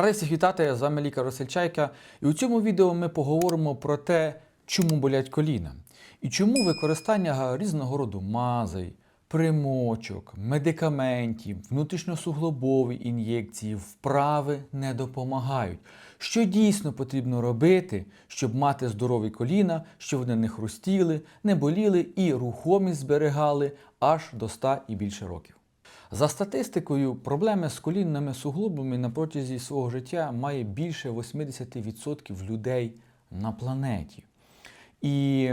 Радий всіх вітати, з вами лікар Василь Чайка. І у цьому відео ми поговоримо про те, чому болять коліна. І чому використання різного роду мазей, примочок, медикаментів, внутрішньосуглобові ін'єкції, вправи не допомагають. Що дійсно потрібно робити, щоб мати здорові коліна, щоб вони не хрустіли, не боліли і рухомість зберігали аж до 100 і більше років. За статистикою, проблеми з колінними суглобами на протязі свого життя має більше 80% людей на планеті. І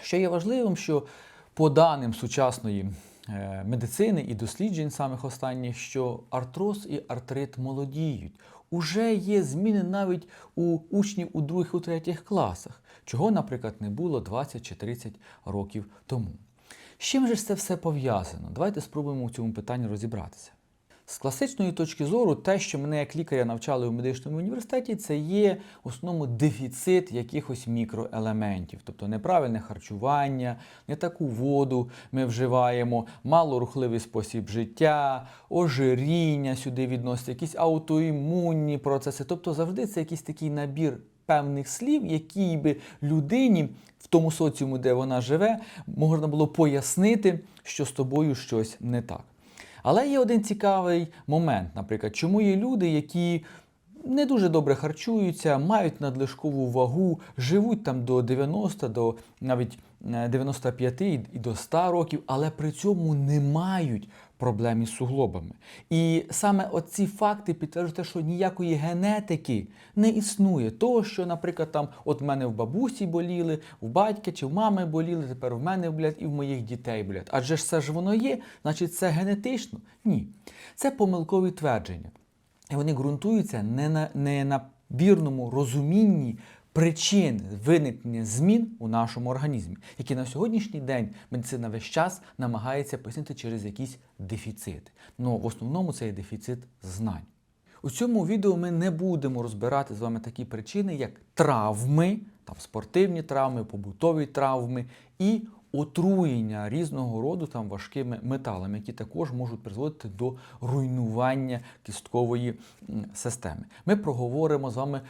ще є важливим, що по даним сучасної е, медицини і досліджень самих останніх, що артроз і артрит молодіють. Уже є зміни навіть у учнів у других у третіх класах, чого, наприклад, не було 20 чи 30 років тому. З чим же це все пов'язано? Давайте спробуємо у цьому питанні розібратися. З класичної точки зору, те, що мене як лікаря навчали у медичному університеті, це є в основному дефіцит якихось мікроелементів, тобто неправильне харчування, не таку воду ми вживаємо, малорухливий спосіб життя, ожиріння сюди відносять, якісь аутоімунні процеси. Тобто завжди це якийсь такий набір певних слів, які би людині в тому соціуму, де вона живе, можна було пояснити, що з тобою щось не так. Але є один цікавий момент, наприклад, чому є люди, які не дуже добре харчуються, мають надлишкову вагу, живуть там до 90, до навіть е, 95 і до 100 років, але при цьому не мають проблем із суглобами. І саме оці факти підтверджують, що ніякої генетики не існує. Того, що, наприклад, там от в мене в бабусі боліли, в батька чи в мами боліли, тепер в мене болять і в моїх дітей болять. Адже ж це ж воно є, значить це генетично? Ні. Це помилкові твердження. І вони ґрунтуються не на, не на вірному розумінні причин виникнення змін у нашому організмі, які на сьогоднішній день медицина весь час намагається пояснити через якісь дефіцити. Ну в основному це є дефіцит знань. У цьому відео ми не будемо розбирати з вами такі причини, як травми, там спортивні травми, побутові травми і отруєння різного роду там важкими металами, які також можуть призводити до руйнування кісткової системи. Ми проговоримо з вами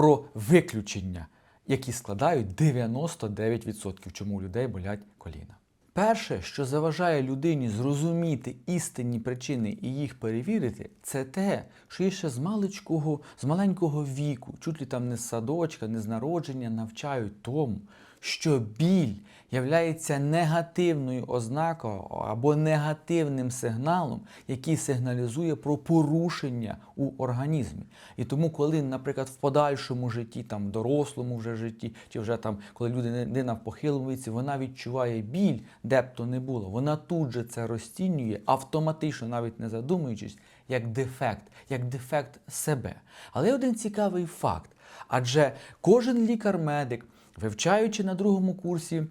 про виключення, які складають 99%, чому у людей болять коліна. Перше, що заважає людині зрозуміти істинні причини і їх перевірити, це те, що її ще з маличкого, з маленького віку, чуть ли там не з садочка, не з народження, навчають тому, що біль являється негативною ознакою або негативним сигналом, який сигналізує про порушення у організмі. І тому, коли, наприклад, в подальшому житті, там в дорослому вже житті, чи вже там, коли людина в похилому віці, вона відчуває біль, де б то не було, вона тут же це розцінює, автоматично, навіть не задумуючись, як дефект, як дефект себе. Але один цікавий факт. Адже кожен лікар-медик, вивчаючи на другому курсі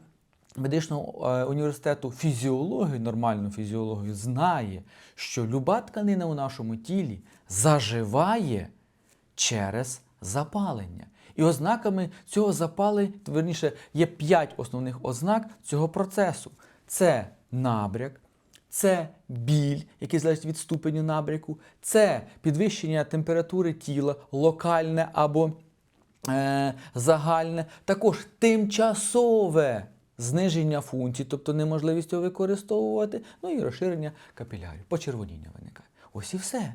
медичного е, університету фізіологію, нормальну фізіологію, знає, що люба тканина у нашому тілі заживає через запалення. І ознаками цього запалення, верніше, є п'ять основних ознак цього процесу: це набряк, це біль, який залежить від ступеню набряку, це підвищення температури тіла, локальне або е, загальне, також тимчасове зниження функцій, тобто неможливість його використовувати, ну і розширення капілярів, почервоніння виникає. Ось і все.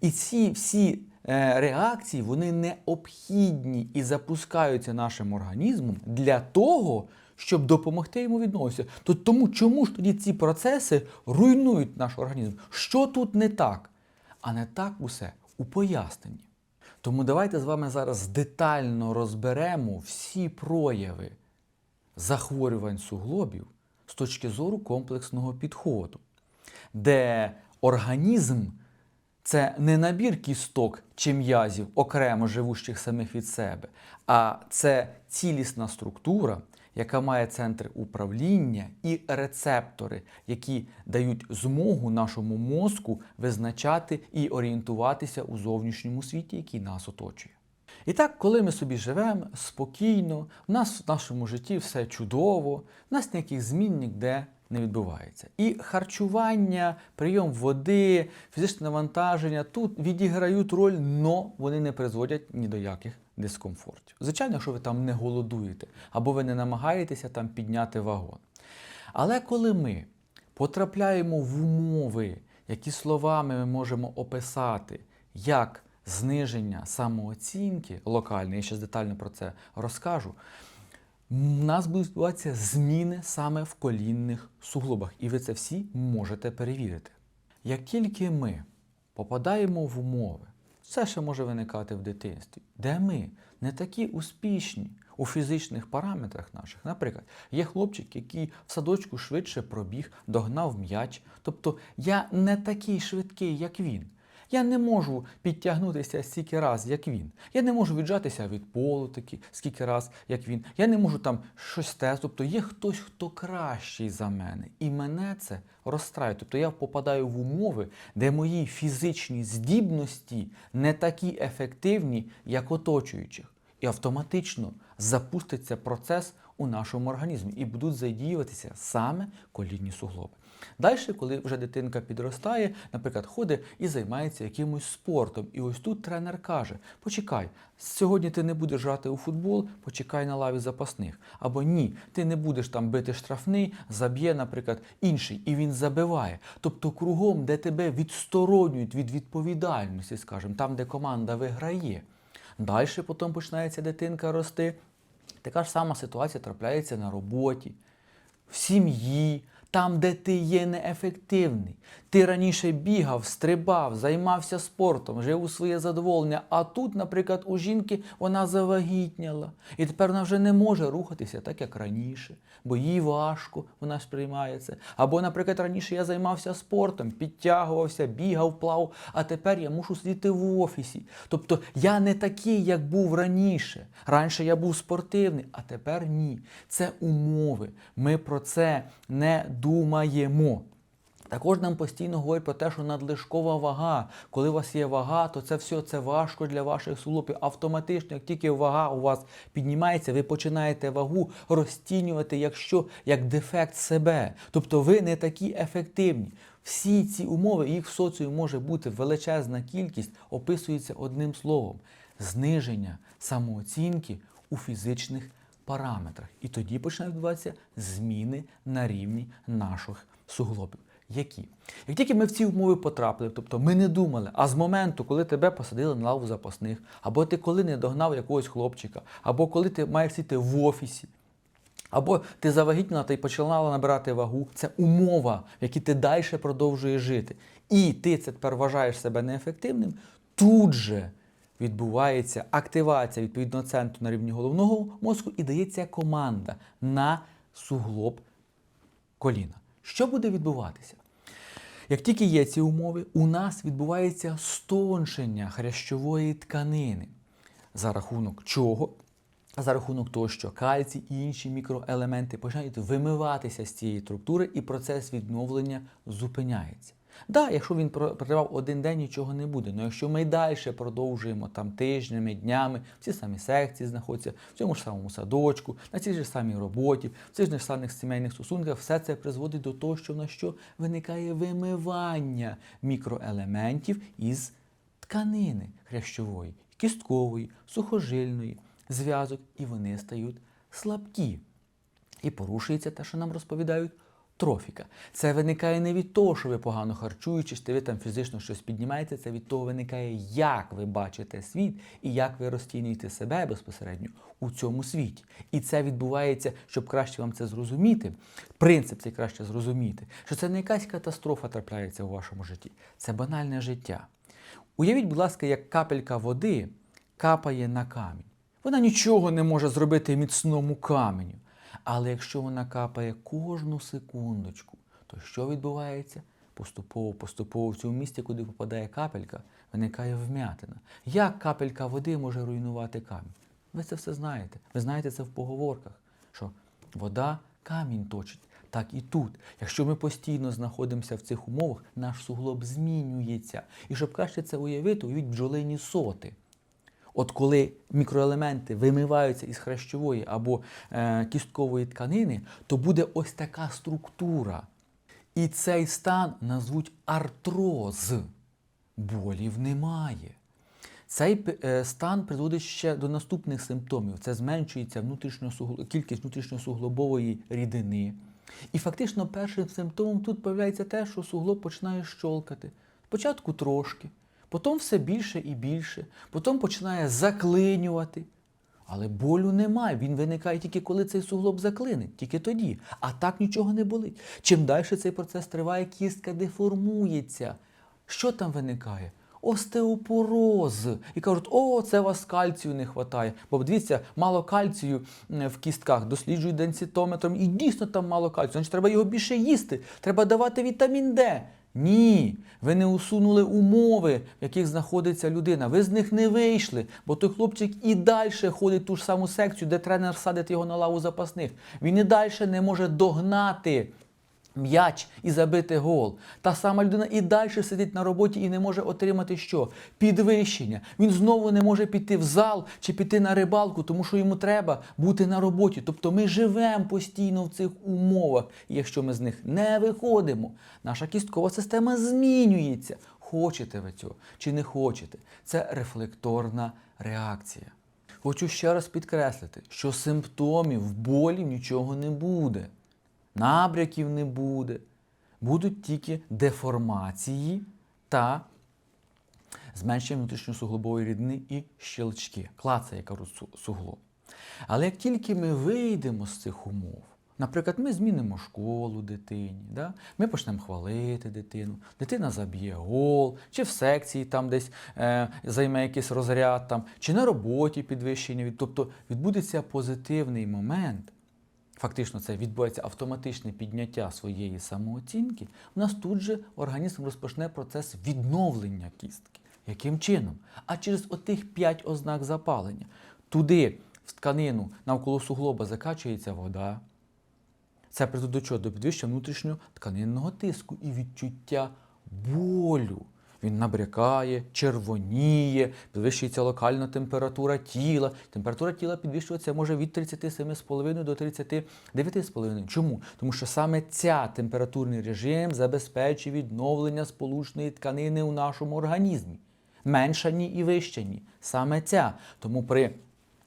І ці всі е, реакції вони необхідні і запускаються нашим організмом для того, щоб допомогти йому відновитися. То тому чому ж тоді ці процеси руйнують наш організм? Що тут не так? А не так усе у поясненні. Тому давайте з вами зараз детально розберемо всі прояви захворювань суглобів з точки зору комплексного підходу, де організм це не набір кісток чи м'язів, окремо живущих самих від себе, а це цілісна структура, яка має центри управління і рецептори, які дають змогу нашому мозку визначати і орієнтуватися у зовнішньому світі, який нас оточує. І так, коли ми собі живемо спокійно, в нас в нашому житті все чудово, в нас ніяких змін ніде не відбувається. І харчування, прийом води, фізичне навантаження тут відіграють роль, але вони не призводять ні до яких дискомфортів. Звичайно, якщо ви там не голодуєте або ви не намагаєтеся там підняти вагон. Але коли ми потрапляємо в умови, які словами ми можемо описати, як зниження самооцінки локальне, я ще детально про це розкажу, у нас будуть відбуватися зміни саме в колінних суглобах, і ви це всі можете перевірити. Як тільки ми попадаємо в умови, це ще може виникати в дитинстві, де ми не такі успішні у фізичних параметрах наших. Наприклад, є хлопчик, який в садочку швидше пробіг, догнав м'яч. Тобто я не такий швидкий, як він. Я не можу підтягнутися стільки раз, як він. Я не можу віджатися від полу скільки раз, як він. Я не можу там щось те. Тобто є хтось, хто кращий за мене. І мене це розстраює. Тобто я попадаю в умови, де мої фізичні здібності не такі ефективні, як оточуючих. І автоматично запуститься процес у нашому організмі і будуть задіюватися саме колінні суглоби. Далі, коли вже дитинка підростає, наприклад, ходить і займається якимось спортом. І ось тут тренер каже: почекай, сьогодні ти не будеш грати у футбол, почекай на лаві запасних. Або ні, ти не будеш там бити штрафний, заб'є, наприклад, інший, і він забиває. Тобто кругом, де тебе відсторонюють від відповідальності, скажімо, там, де команда виграє. Далі потім починається дитинка рости. Така ж сама ситуація трапляється на роботі, в сім'ї, там, де ти є неефективний. Ти раніше бігав, стрибав, займався спортом, жив у своє задоволення. А тут, наприклад, у жінки вона завагітняла. І тепер вона вже не може рухатися так, як раніше, бо їй важко, вона сприймає це. Або, наприклад, раніше я займався спортом, підтягувався, бігав, плав, а тепер я мушу сидіти в офісі. Тобто я не такий, як був раніше. Раніше я був спортивний, а тепер ні. Це умови. Ми про це не. Також нам постійно говорять про те, що надлишкова вага. Коли у вас є вага, то це все це важко для ваших суглобів. Автоматично, як тільки вага у вас піднімається, ви починаєте вагу розцінювати як що, як дефект себе. Тобто ви не такі ефективні. Всі ці умови, їх в соціумі може бути величезна кількість, описується одним словом: зниження самооцінки у фізичних параметрах. І тоді починають відбуватися зміни на рівні наших суглобів. Які? Як тільки ми в ці умови потрапили, тобто ми не думали, а з моменту, коли тебе посадили на лаву запасних, або ти коли не догнав якогось хлопчика, або коли ти маєш сидіти в офісі, або ти завагітніла та й почала набирати вагу, це умова, в якій ти далі продовжуєш жити. І ти це тепер вважаєш себе неефективним, тут же відбувається активація відповідного центру на рівні головного мозку і дається команда на суглоб коліна. Що буде відбуватися? Як тільки є ці умови, у нас відбувається стоншення хрящової тканини. За рахунок чого? За рахунок того, що кальцій і інші мікроелементи починають вимиватися з цієї структури, і процес відновлення зупиняється. Да, якщо він про- тривав один день, нічого не буде. Але якщо ми далі продовжуємо там тижнями, днями, в ці самі секції знаходяться, в цьому ж самому садочку, на цій ж самій роботі, в цих же самих сімейних стосунках, все це призводить до того, що на що виникає вимивання мікроелементів із тканини хрящової, кісткової, сухожильної, зв'язок, і вони стають слабкі. І порушується те, що нам розповідають. Трофіка. Це виникає не від того, що ви погано харчуєтесь, чи ви там фізично щось піднімаєте, це від того виникає, як ви бачите світ і як ви розцінюєте себе безпосередньо у цьому світі. І це відбувається, щоб краще вам це зрозуміти. Принцип цей краще зрозуміти, що це не якась катастрофа трапляється у вашому житті, це банальне життя. Уявіть, будь ласка, як капелька води капає на камінь. Вона нічого не може зробити міцному каменю. Але якщо вона капає кожну секундочку, то що відбувається? Поступово, поступово в цьому місці, куди попадає капелька, виникає вмятина. Як капелька води може руйнувати камінь? Ви це все знаєте. Ви знаєте це в поговорках, що вода камінь точить. Так і тут. Якщо ми постійно знаходимося в цих умовах, наш суглоб змінюється. І щоб краще це уявити, уявіть бджолині соти. От коли мікроелементи вимиваються із хрящової або е, кісткової тканини, то буде ось така структура. І цей стан назвуть артроз. Болів немає. Цей е, стан призводить ще до наступних симптомів. Це зменшується внутрішньосугло- кількість внутрішньосуглобової рідини. І фактично першим симптомом тут появляється те, що суглоб починає щолкати. Спочатку трошки, потім все більше і більше, потім починає заклинювати. Але болю немає. Він виникає тільки коли цей суглоб заклинить, тільки тоді. А так нічого не болить. Чим далі цей процес триває, кістка деформується. Що там виникає? Остеопороз. І кажуть, о, це у вас кальцію не вистачає. Бо дивіться, мало кальцію в кістках, досліджують денситометром, і дійсно там мало кальцію. Значить, треба його більше їсти, треба давати вітамін Д. Ні, ви не усунули умови, в яких знаходиться людина. Ви з них не вийшли, бо той хлопчик і далі ходить ту ж саму секцію, де тренер садить його на лаву запасних. Він і далі не може догнати м'яч і забити гол. Та сама людина і далі сидить на роботі і не може отримати що? Підвищення. Він знову не може піти в зал чи піти на рибалку, тому що йому треба бути на роботі. Тобто ми живемо постійно в цих умовах. І якщо ми з них не виходимо, наша кісткова система змінюється. Хочете ви цього чи не хочете? Це рефлекторна реакція. Хочу ще раз підкреслити, що симптомів болі нічого не буде набряків не буде, будуть тільки деформації та зменшення внутрішньосуглобової рідини і щелчки, клацає кажуть, су- суглоб. Але як тільки ми вийдемо з цих умов, наприклад, ми змінимо школу дитині, да? ми почнемо хвалити дитину, дитина заб'є гол, чи в секції там десь е, займе якийсь розряд, там, чи на роботі підвищення, тобто відбудеться позитивний момент, фактично це відбувається автоматичне підняття своєї самооцінки, у нас тут же організм розпочне процес відновлення кістки. Яким чином? А через отих п'ять ознак запалення. Туди, в тканину навколо суглоба закачується вода. Це призводить до чого? До підвищення внутрішнього тканинного тиску і відчуття болю. Він набрякає, червоніє, підвищується локальна температура тіла. Температура тіла підвищуватися може від 37,5 до 39,5. Чому? Тому що саме ця температурний режим забезпечує відновлення сполучної тканини у нашому організмі. Менша ні і вища ні. Саме ця. Тому при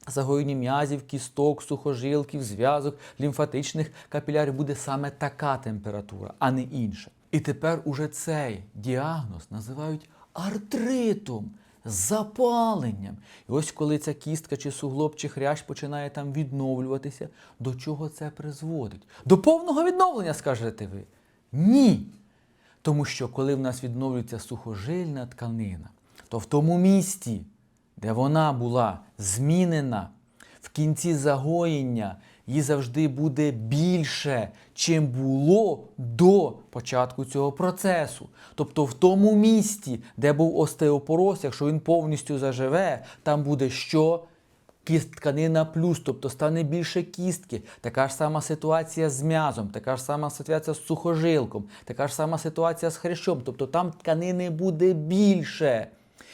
загоєнні м'язів, кісток, сухожилків, зв'язок, лімфатичних капілярів буде саме така температура, а не інша. І тепер уже цей діагноз називають артритом, запаленням. І ось коли ця кістка чи суглоб, чи хрящ починає там відновлюватися, до чого це призводить? До повного відновлення, скажете ви? Ні. Тому що коли в нас відновлюється сухожильна тканина, то в тому місці, де вона була змінена, в кінці загоєння її завжди буде більше, чим було до початку цього процесу. Тобто в тому місці, де був остеопороз, якщо він повністю заживе, там буде що? Кіст тканина плюс, тобто стане більше кістки. Така ж сама ситуація з м'язом, така ж сама ситуація з сухожилком, така ж сама ситуація з хрящом. Тобто там тканини буде більше.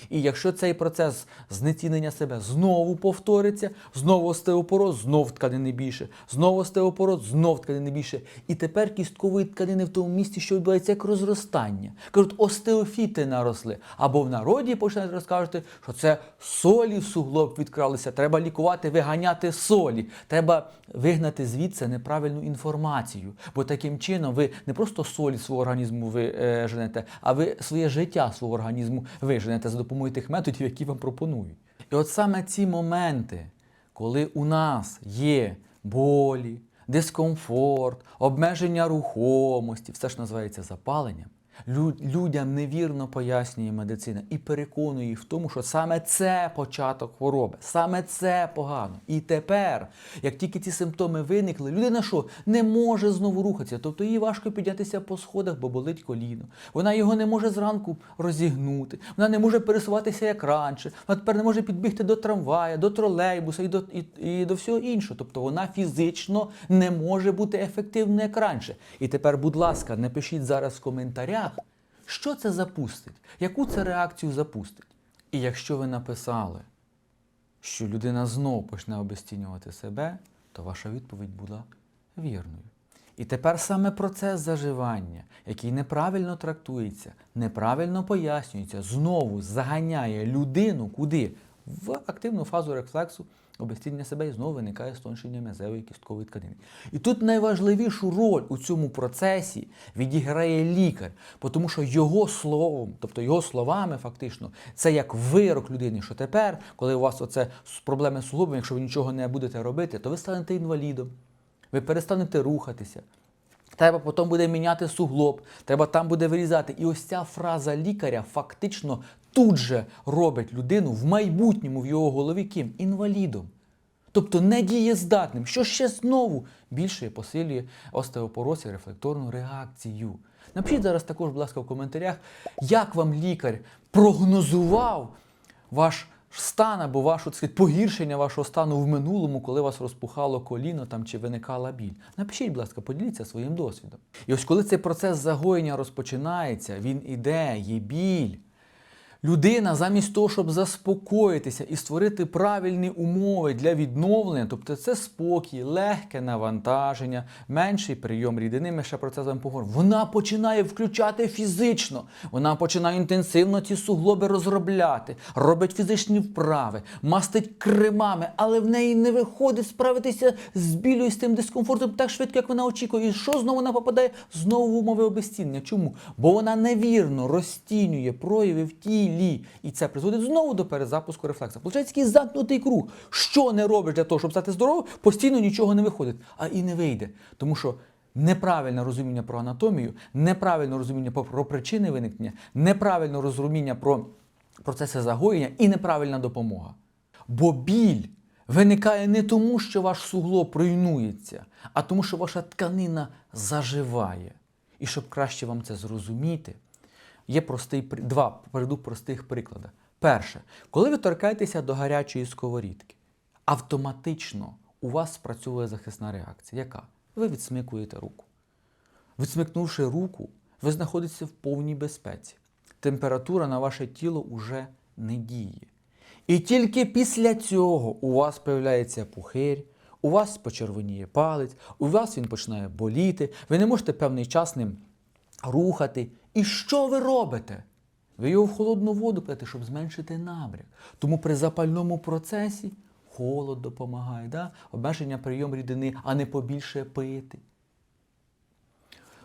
І якщо цей процес знецінення себе знову повториться, знову остеопороз, знов тканини більше, знову остеопороз, знов тканини більше. І тепер кісткової тканини в тому місці, що відбувається як розростання. Кажуть, остеофіти наросли. Або в народі починають розказувати, що це солі в суглоб відкралися. Треба лікувати, виганяти солі. Треба вигнати звідси неправильну інформацію. Бо таким чином ви не просто солі свого організму виженете, а ви своє життя свого організму виженете за допомогою тих методів, які вам пропонують. І от саме ці моменти, коли у нас є болі, дискомфорт, обмеження рухомості, все ж називається запаленням. Лю- Людям невірно пояснює медицина і переконує їх в тому, що саме це початок хвороби, саме це погано. І тепер, як тільки ці симптоми виникли, людина що не може знову рухатися, тобто їй важко піднятися по сходах, бо болить коліно. Вона його не може зранку розігнути, вона не може пересуватися як раніше, вона тепер не може підбігти до трамвая, до тролейбуса і до, і, і до всього іншого. Тобто вона фізично не може бути ефективною як раніше. І тепер, будь ласка, напишіть зараз в коментарях, що це запустить, яку це реакцію запустить. І якщо ви написали, що людина знову почне обесцінювати себе, то ваша відповідь була вірною. І тепер саме процес заживання, який неправильно трактується, неправильно пояснюється, знову заганяє людину куди? В активну фазу рефлексу обесцінення себе і знову виникає стоншення м'язевої кісткової тканини. І тут найважливішу роль у цьому процесі відіграє лікар, тому що його словом, тобто його словами, фактично, це як вирок людини, що тепер, коли у вас оце проблеми з суглобом, якщо ви нічого не будете робити, то ви станете інвалідом, ви перестанете рухатися. Треба потім буде міняти суглоб, треба там буде вирізати. І ось ця фраза лікаря фактично тут же робить людину в майбутньому в його голові ким? Інвалідом. Тобто недієздатним, що ще знову більше посилює остеопороз і рефлекторну реакцію. Напишіть зараз також, будь ласка, в коментарях, як вам лікар прогнозував ваш стан або вашу сказати, погіршення вашого стану в минулому, коли вас розпухало коліно там, чи виникала біль. Напишіть, будь ласка, поділіться своїм досвідом. І ось коли цей процес загоєння розпочинається, він іде, є біль. Людина замість того, щоб заспокоїтися і створити правильні умови для відновлення, тобто це спокій, легке навантаження, менший прийом рідини, ми ще про це з вами поговоримо. Вона починає включати фізично, вона починає інтенсивно ці суглоби розробляти, робить фізичні вправи, мастить кремами, але в неї не виходить справитися з білю і з тим дискомфортом так швидко, як вона очікує. І що знову вона попадає знову в умови обезцінення? Чому? Бо вона невірно розцінює прояви в тілі, і це призводить знову до перезапуску рефлекса. Получається такий замкнутий круг. Що не робиш для того, щоб стати здоровим, постійно нічого не виходить, а і не вийде. Тому що неправильне розуміння про анатомію, неправильне розуміння про причини виникнення, неправильне розуміння про процеси загоєння і неправильна допомога. Бо біль виникає не тому, що ваш суглоб руйнується, а тому, що ваша тканина заживає. І щоб краще вам це зрозуміти, є простий, два приведу простих приклади. Перше, коли ви торкаєтеся до гарячої сковорідки, автоматично у вас спрацьовує захисна реакція. Яка? Ви відсмикуєте руку. Відсмикнувши руку, ви знаходитеся в повній безпеці. Температура на ваше тіло уже не діє. І тільки після цього у вас появляється пухирь, у вас почервоніє палець, у вас він починає боліти, ви не можете певний час ним рухати. І що ви робите? Ви його в холодну воду п'єте, щоб зменшити набряк. Тому при запальному процесі холод допомагає, да? обмеження прийом рідини, а не побільше пити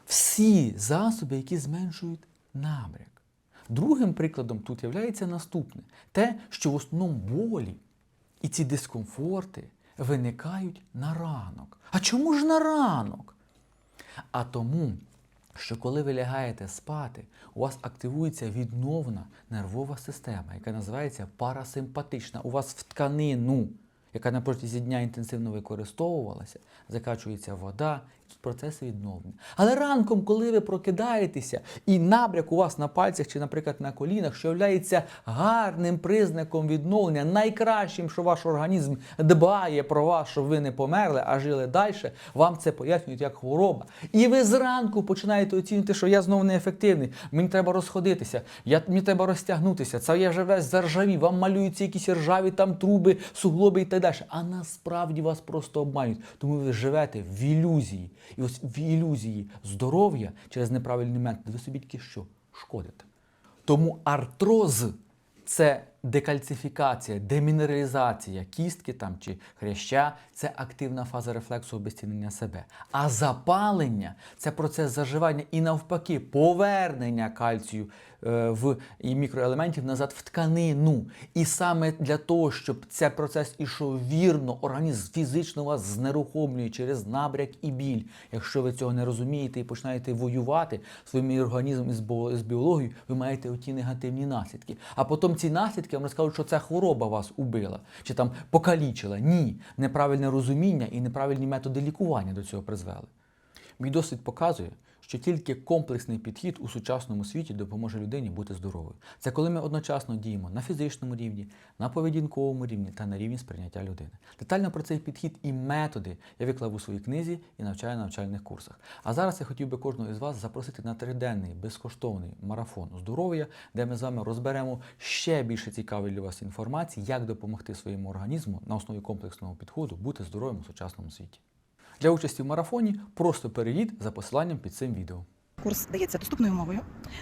всі засоби, які зменшують набряк. Другим прикладом тут є наступне: те, що в основному болі і ці дискомфорти виникають на ранок. А чому ж на ранок? А тому, що коли ви лягаєте спати, у вас активується відновна нервова система, яка називається парасимпатична. У вас в тканину, яка на протязі дня інтенсивно використовувалася, закачується вода, і процеси відновлення. Але ранком, коли ви прокидаєтеся, і набряк у вас на пальцях чи, наприклад, на колінах, що є гарним признаком відновлення, найкращим, що ваш організм дбає про вас, щоб ви не померли, а жили далі, вам це пояснюють як хвороба. І ви зранку починаєте оцінювати, що я знову неефективний, мені треба розходитися, я, мені треба розтягнутися, це я вже весь заржавів, вам малюються якісь ржаві там труби, суглоби і так далі. А насправді вас просто обманюють. Тому ви живете в ілюзії. І ось в ілюзії здоров'я через неправильний метод ви собі тільки що шкодите. Тому артроз це декальцифікація, демінералізація кістки там чи хряща це активна фаза рефлексу обезцінення себе. А запалення це процес заживання і навпаки повернення кальцію е, в і мікроелементів назад в тканину. І саме для того, щоб цей процес ішов вірно, організм фізично вас знерухомлює через набряк і біль. Якщо ви цього не розумієте і починаєте воювати своїм організмом із з біологією, ви маєте оті негативні наслідки. А потім ці наслідки вам скажуть, що ця хвороба вас убила чи там покалічила. Ні, неправильне розуміння і неправильні методи лікування до цього призвели. Мій досвід показує, що тільки комплексний підхід у сучасному світі допоможе людині бути здоровою. Це коли ми одночасно діємо на фізичному рівні, на поведінковому рівні та на рівні сприйняття людини. Детально про цей підхід і методи я виклав у своїй книзі і навчаю на навчальних курсах. А зараз я хотів би кожного із вас запросити на триденний безкоштовний марафон здоров'я, де ми з вами розберемо ще більше цікавої для вас інформації, як допомогти своєму організму на основі комплексного підходу бути здоровим у сучасному світі. Для участі в марафоні просто перейдіть за посиланням під цим відео. Курс дається доступною мовою,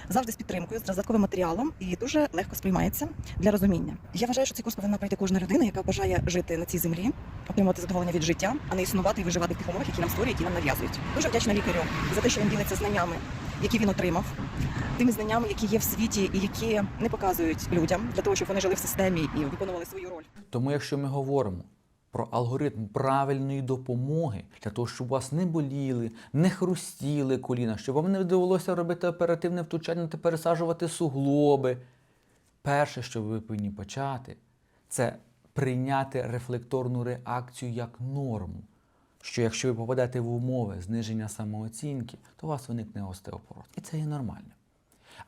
завжди з підтримкою, з додатковим матеріалом і дуже легко сприймається для розуміння. Я вважаю, що цей курс повинна пройти кожна людина, яка бажає жити на цій землі, отримувати задоволення від життя, а не існувати і виживати в тих умовах, які нам створюють, які нам нав'язують. Дуже вдячна лікарю за те, що він ділиться знаннями, які він отримав, тими знаннями, які є в світі і які не показують людям для того, щоб вони жили в системі і виконували свою роль. Тому, якщо ми говоримо про алгоритм правильної допомоги, для того, щоб у вас не боліли, не хрустіли коліна, щоб вам не довелося робити оперативне втручання та пересаджувати суглоби. Перше, що ви повинні почати, це прийняти рефлекторну реакцію як норму. Що якщо ви попадете в умови зниження самооцінки, то у вас виникне остеопороз. І це є нормально.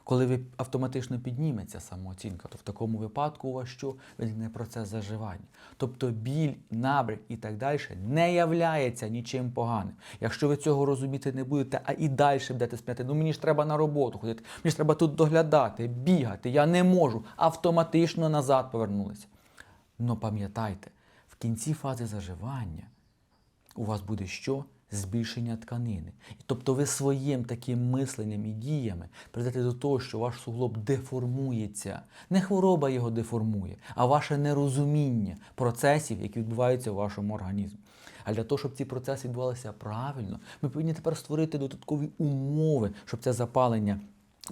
Коли ви автоматично підніметься самооцінка, то в такому випадку у вас що виникне процес заживання. Тобто біль, набряк і так далі не являється нічим поганим. Якщо ви цього розуміти не будете, а і далі будете сприйняти, ну мені ж треба на роботу ходити, мені ж треба тут доглядати, бігати, я не можу, автоматично назад повернулися. Но пам'ятайте, в кінці фази заживання у вас буде що? Збільшення тканини. Тобто ви своїм таким мисленням і діями прийдете до того, що ваш суглоб деформується. Не хвороба його деформує, а ваше нерозуміння процесів, які відбуваються у вашому організмі. А для того, щоб ці процеси відбувалися правильно, ми повинні тепер створити додаткові умови, щоб це запалення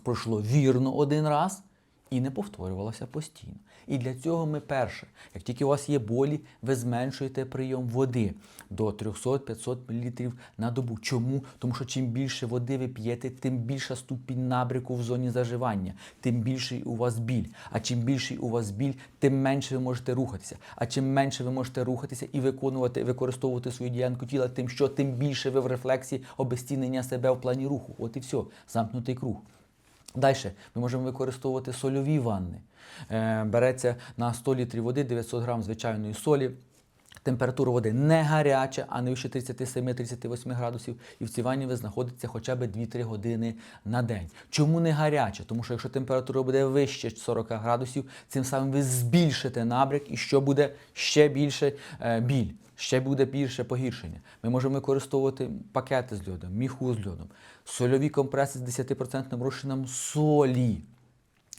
пройшло вірно один раз і не повторювалося постійно. І для цього ми перше, як тільки у вас є болі, ви зменшуєте прийом води до 300-500 мл на добу. Чому? Тому що чим більше води ви п'єте, тим більша ступінь набряку в зоні заживання, тим більший у вас біль. А чим більший у вас біль, тим менше ви можете рухатися. А чим менше ви можете рухатися і виконувати, використовувати свою ділянку тіла, тим що тим більше ви в рефлексі обезцінення себе в плані руху. От і все, замкнутий круг. Далі ми можемо використовувати сольові ванни. Е, береться на 100 літрів води 900 грам звичайної солі. Температура води не гаряча, а не вище 37-38 градусів. І в цій ванні ви знаходитеся хоча б 2-3 години на день. Чому не гаряча? Тому що якщо температура буде вище 40 градусів, цим самим ви збільшите набряк і що буде ще більше е, біль, ще буде більше погіршення. Ми можемо використовувати пакети з льодом, міху з льодом, сольові компреси з 10% розчином солі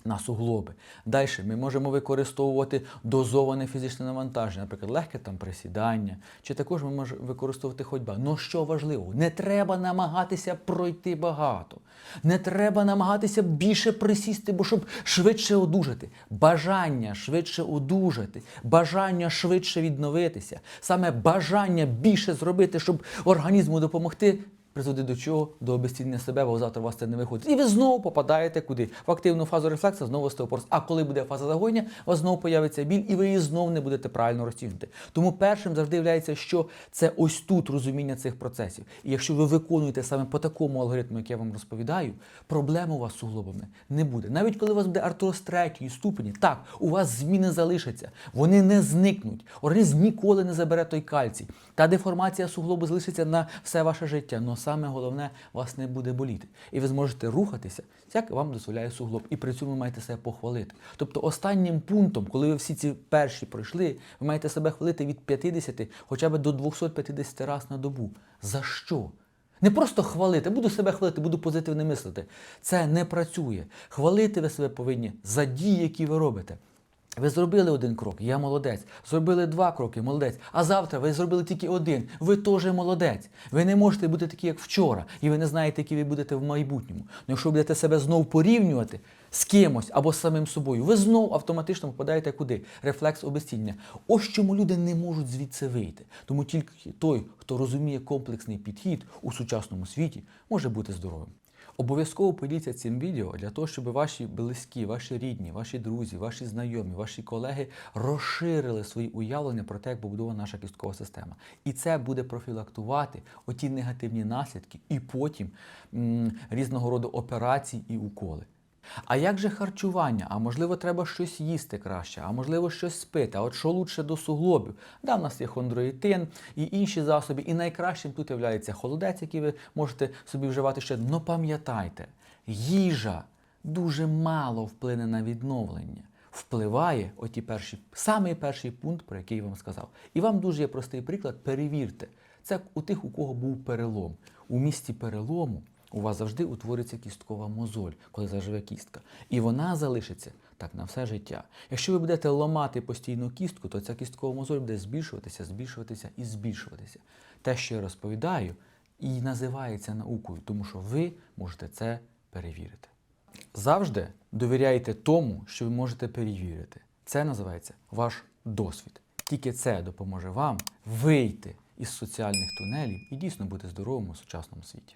на суглоби. Далі ми можемо використовувати дозоване фізичне навантаження, наприклад, легке там присідання, чи також ми можемо використовувати ходьба. Ну що важливо, не треба намагатися пройти багато. Не треба намагатися більше присісти, бо щоб швидше одужати. Бажання швидше одужати, бажання швидше відновитися, саме бажання більше зробити, щоб організму допомогти призводить до чого? До обезцінення себе, бо завтра у вас це не виходить. І ви знову попадаєте куди? В активну фазу рефлексу, знову остеопороз. А коли буде фаза загоєння, у вас знову появиться біль, і ви її знову не будете правильно розтягнути. Тому першим завжди являється, що це ось тут розуміння цих процесів. І якщо ви виконуєте саме по такому алгоритму, як я вам розповідаю, проблем у вас з суглобами не буде. Навіть коли у вас буде артроз третьої ступені, так, у вас зміни залишаться, вони не зникнуть. Організм ніколи не забере той кальцій. Та деформація суглобу залишиться на все ваше життя. Но саме головне, вас не буде боліти. І ви зможете рухатися, як вам дозволяє суглоб. І при цьому ви маєте себе похвалити. Тобто останнім пунктом, коли ви всі ці перші пройшли, ви маєте себе хвалити від 50 хоча б до 250 разів на добу. За що? Не просто хвалити, буду себе хвалити, буду позитивно мислити. Це не працює. Хвалити ви себе повинні за дії, які ви робите. Ви зробили один крок, я молодець. Зробили два кроки, молодець. А завтра ви зробили тільки один. Ви теж молодець. Ви не можете бути такі, як вчора, і ви не знаєте, які ви будете в майбутньому. Ну, якщо будете себе знов порівнювати з кимось або з самим собою, ви знов автоматично попадаєте куди? Рефлекс обезцінення. Ось чому люди не можуть звідси вийти. Тому тільки той, хто розуміє комплексний підхід у сучасному світі, може бути здоровим. Обов'язково поділіться цим відео для того, щоб ваші близькі, ваші рідні, ваші друзі, ваші знайомі, ваші колеги розширили свої уявлення про те, як побудована наша кісткова система. І це буде профілактувати оті негативні наслідки і потім м, різного роду операції і уколи. А як же харчування? А можливо, треба щось їсти краще, а можливо, щось спити. А от що лучше до суглобів? Да, в нас є хондроїтин і інші засоби. І найкращим тут є холодець, який ви можете собі вживати ще. Но пам'ятайте, їжа дуже мало вплине на відновлення. Впливає оті перші, самий перший пункт, про який я вам сказав. І вам дуже є простий приклад. Перевірте. Це у тих, у кого був перелом. У місті перелому у вас завжди утвориться кісткова мозоль, коли заживе кістка. І вона залишиться так на все життя. Якщо ви будете ламати постійно кістку, то ця кісткова мозоль буде збільшуватися, збільшуватися і збільшуватися. Те, що я розповідаю, і називається наукою, тому що ви можете це перевірити. Завжди довіряйте тому, що ви можете перевірити. Це називається ваш досвід. Тільки це допоможе вам вийти із соціальних тунелів і дійсно бути здоровим у сучасному світі.